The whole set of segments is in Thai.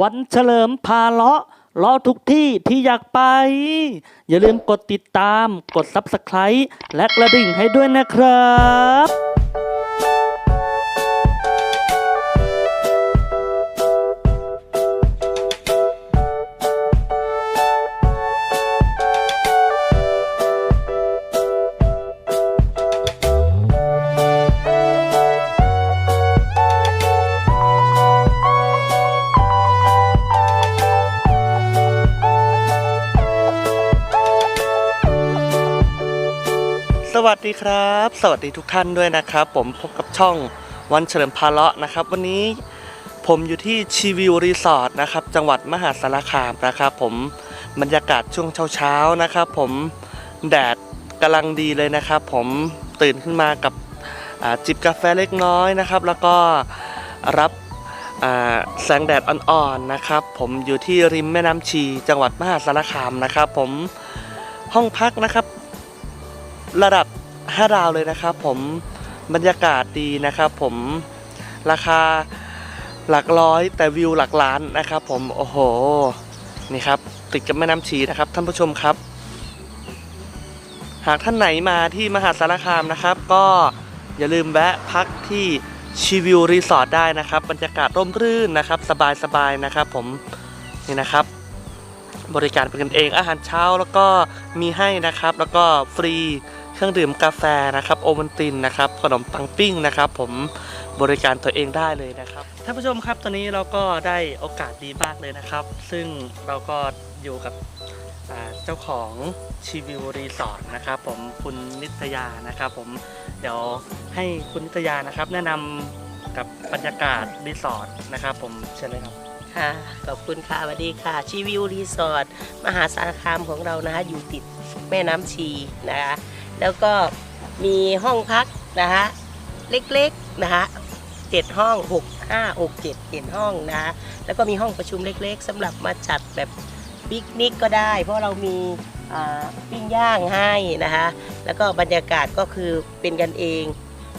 วันเฉลิมพาเลาะเลาะทุกที่ที่อยากไป อย่าลืมกดติดตาม กด Subscribe และกระดิ่งให้ด้วยนะครับ วัสดีครับ สวัสดีทุกท่านด้วยนะครับ ผมพบกับช่องวันเฉลิมพาเลาะนะครับ วันนี้ผมอยู่ที่ชีวิวรีสอร์ทนะครับ จังหวัดมหาสารคามนะครับ ผมบรรยากาศช่วงเช้าๆนะครับ ผมแดดกำลังดีเลยนะครับ ผมตื่นขึ้นมากับจิบกาแฟเล็กน้อยนะครับ แล้วก็รับแสงแดดอ่อนๆนะครับ ผมอยู่ที่ริมแม่น้ำชี จังหวัดมหาสารคามนะครับ ผมห้องพักนะครับ ระดับ 5 ดาวเลยนะครับ ผมบรรยากาศดีนะครับ ผมราคาหลักร้อยแต่วิวหลักล้านนะครับ ผมโอ้โหนี่ครับติดกับแม่น้ำชีนะครับ ท่านผู้ชมครับ หากท่านไหนมาที่มหาสารคามนะครับ ก็อย่าลืมแวะพักที่ชีวิวรีสอร์ทได้นะครับ บรรยากาศร่มรื่นนะครับ สบายๆนะครับ ผมนี่นะครับ บริการเป็นกันเองอาหารเช้าแล้วก็มีให้นะครับ แล้วก็ฟรี เครื่องดื่มกาแฟนะครับโอวัลตินนะครับขนมปังปิ้งนะครับ ผมบริการตัวเองได้เลยนะครับท่านผู้ชมครับตอนนี้เราก็ได้โอกาสดีมากเลยนะครับ ซึ่งเราก็อยู่กับเจ้าของชีวิวรีสอร์ทนะครับ ผมคุณนิตยานะครับ ผมเดี๋ยวให้คุณนิตยานะครับ แนะนำกับบรรยากาศรีสอร์ทนะครับ ผมเชิญเลยครับค่ะขอบคุณค่ะสวัสดีค่ะ ชีวิวรีสอร์ทมหาสารคามของเรานะคะอยู่ติดแม่น้ำชีนะคะ แล้วก็มีห้องพักนะคะเล็กๆนะคะเจ็ดห้องหกห้าหกเจ็ดเจ็ดห้องนะคะแล้วก็มีห้องประชุมเล็กๆสำหรับมาจัดแบบปิกนิกก็ได้ เพราะเรามีปิ้งย่างให้นะคะแล้วก็บรรยากาศก็คือเป็นกันเอง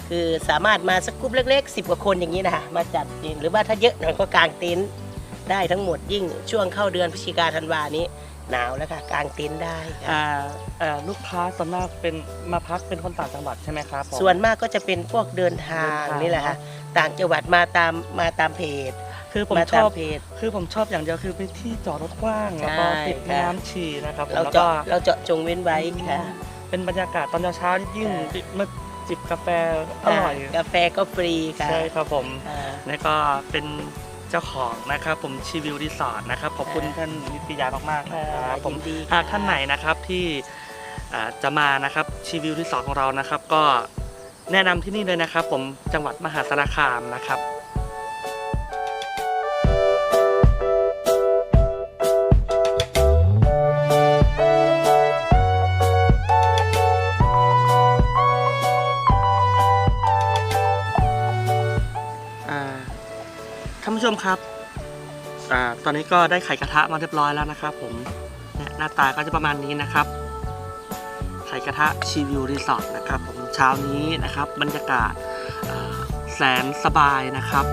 คือสามารถมาสักกลุ่มเล็ก ๆ 10 กว่าคนอย่างนี้นะคะมาจัดเต็นหรือว่าถ้าเยอะหน่อยก็กางเต็นท์ได้ทั้งหมดยิ่งช่วงเข้าเดือนพฤศจิกาธันวานี้ หนาวแล้วค่ะกางเต็นท์ได้ค่ะอ่าเอ่อลูกค้าส่วนมากเป็นมาพักเป็นคนต่างจังหวัดใช่ไหมครับผม ส่วนมากก็จะเป็นพวกเดินทางเดินทาง นี่แหละค่ะต่างจังหวัดมาตามมาตามเพจคือผมมาชตามอบเพจ คือผมชอบอย่างเดียวคือเป็นที่จอดรถกว้างแล้วก็ใช่ติดแม่ค่ะ น้ำชีนะครับผมเราแล้วเจาะก็เราเจาะจงเว้นไว้ค่ะเป็นบรรยากาศตอนเช้าๆยิ่งค่ะมาจิบกาแฟอร่อย กาแฟก็ฟรีค่ะใช่ครับผม อ่าแล้วก็เป็น เจ้าของนะครับผมชีวิวรีสอร์ทนะครับขอบคุณค่ะท่านนิตยามากๆนะครับผมยินดีหากท่านไหนนะครับที่อ่าจะมานะครับชีวิวรีสอร์ทของเรานะครับ ก็แนะนำที่นี่เลยนะครับ ผมจังหวัดมหาสารคามนะครับ ผู้ชมครับอ่าตอนนี้ก็ได้ไข่กระทะมาเรียบร้อยแล้วนะครับ ผมหน้าตาก็จะประมาณนี้นะครับ ไข่กระทะชีวิวรีสอร์ทนะครับ ผมเช้านี้นะครับ บรรยากาศแสนสบายนะครับ